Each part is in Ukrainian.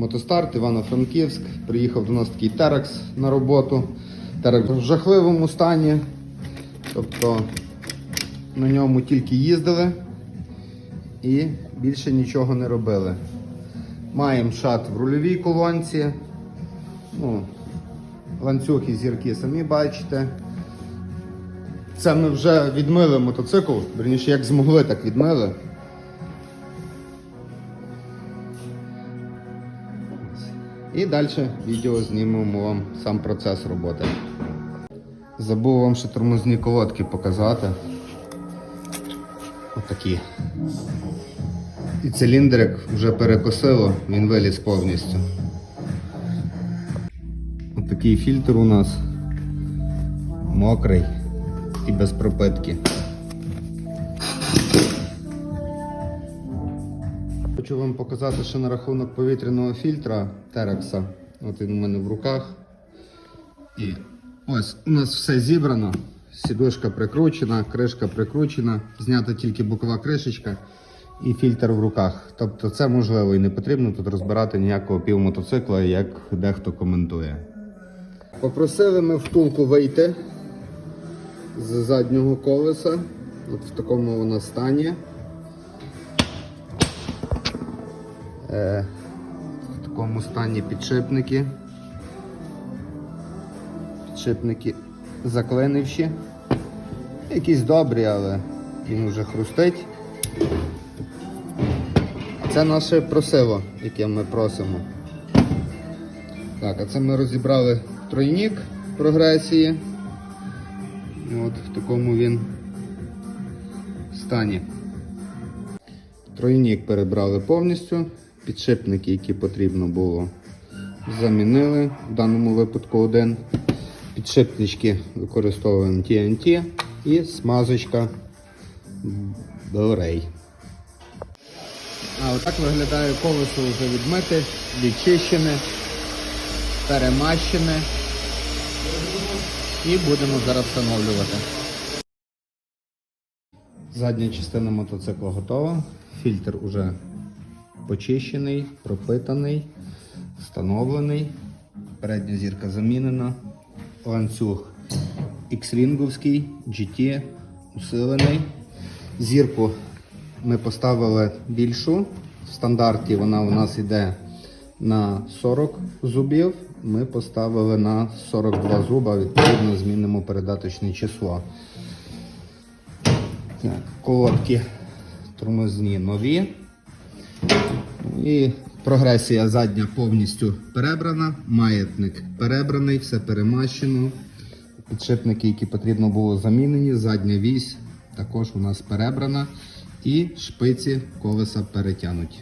Мотостарт, Івано-Франківськ. Приїхав до нас такий Терекс на роботу. Терекс в жахливому стані. Тобто на ньому тільки їздили і більше нічого не робили. Маємо шат в рульовій колонці. Ну, ланцюг і зірки самі бачите. Це ми вже відмили мотоцикл, верніше, як змогли, так відмили. І далі відео знімемо вам сам процес роботи. Забув вам ще тормозні колодки показати. Отакі. І циліндрик вже перекосило, він виліз повністю. Отакий фільтр у нас мокрий і без пропитки. Хочу вам показати ще на рахунок повітряного фільтра Терекса. От він у мене в руках. І ось у нас все зібрано. Сідушка прикручена, кришка прикручена, знята тільки бокова кришечка і фільтр в руках. Тобто це можливо і не потрібно тут розбирати ніякого півмотоцикла, як дехто коментує. Попросили ми втулку вийти з заднього колеса. От в такому вона стані. Е, в такому стані підшипники. Підшипники заклинивші. Якісь добрі, але він вже хрустить. Це наше просило, яке ми просимо. Так, а це ми розібрали тройник прогресії. От в такому він стані. Тройник перебрали повністю. Підшипники, які потрібно було, замінили. В даному випадку один. Підшипнички використовуємо TNT і смазочка Белрей. А отак виглядає колесо вже відмите, відчищене, перемащене. І будемо зараз встановлювати. Задня частина мотоцикла готова. Фільтр уже почищений, пропитаний, встановлений. Передня зірка замінена. Ланцюг X-рінговський, GT, усилений. Зірку ми поставили більшу. В стандарті вона у нас йде на 40 зубів. Ми поставили на 42 зуба, відповідно змінимо передаточне число. Так, колодки тормозні нові. І прогресія задня повністю перебрана, маятник перебраний, все перемащено. Підшипники, які потрібно було замінені, задня вісь також у нас перебрана. І шпиці колеса перетягнуті.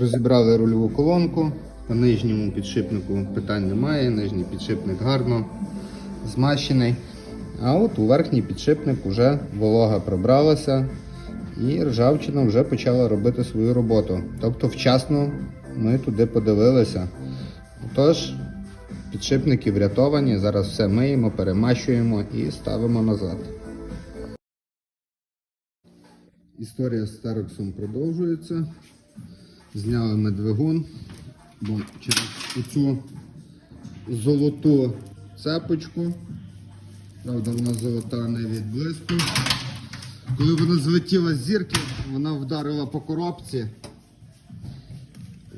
Розібрали рульову колонку. По нижньому підшипнику питань немає, нижній підшипник гарно змащений. А от у верхній підшипник вже волога пробралася і ржавчина вже почала робити свою роботу. Тобто вчасно ми туди подивилися. Тож, підшипники врятовані, зараз все миємо, перемащуємо і ставимо назад. Історія з Терексом продовжується. Зняли ми двигун, бо через оцю золоту цепочку, правда, вона золота не від блиску. Коли вона злетіла з зірки, вона вдарила по коробці.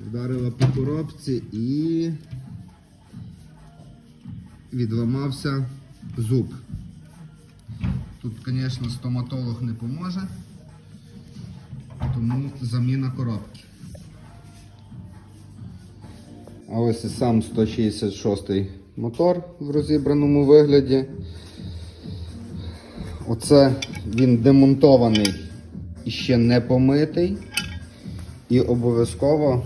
Вдарила по коробці і відламався зуб. Тут, звісно, стоматолог не поможе, тому заміна коробки. А ось і сам 166 мотор в розібраному вигляді. Оце він демонтований і ще не помитий. І обов'язково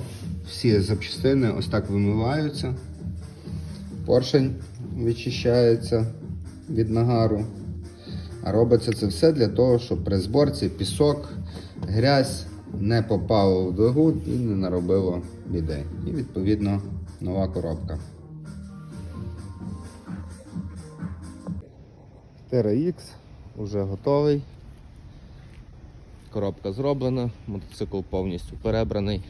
всі запчастини ось так вимиваються. Поршень вичищається від нагару. А робиться це все для того, щоб при зборці пісок, грязь не попало в двигун і не наробило біди. І відповідно нова коробка. TRX вже готовий. Коробка зроблена, мотоцикл повністю перебраний.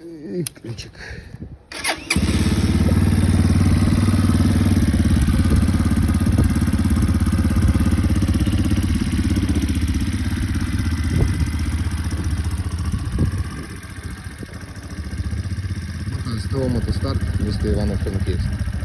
І ключик. Мотостарт місто Івано-Франківськ.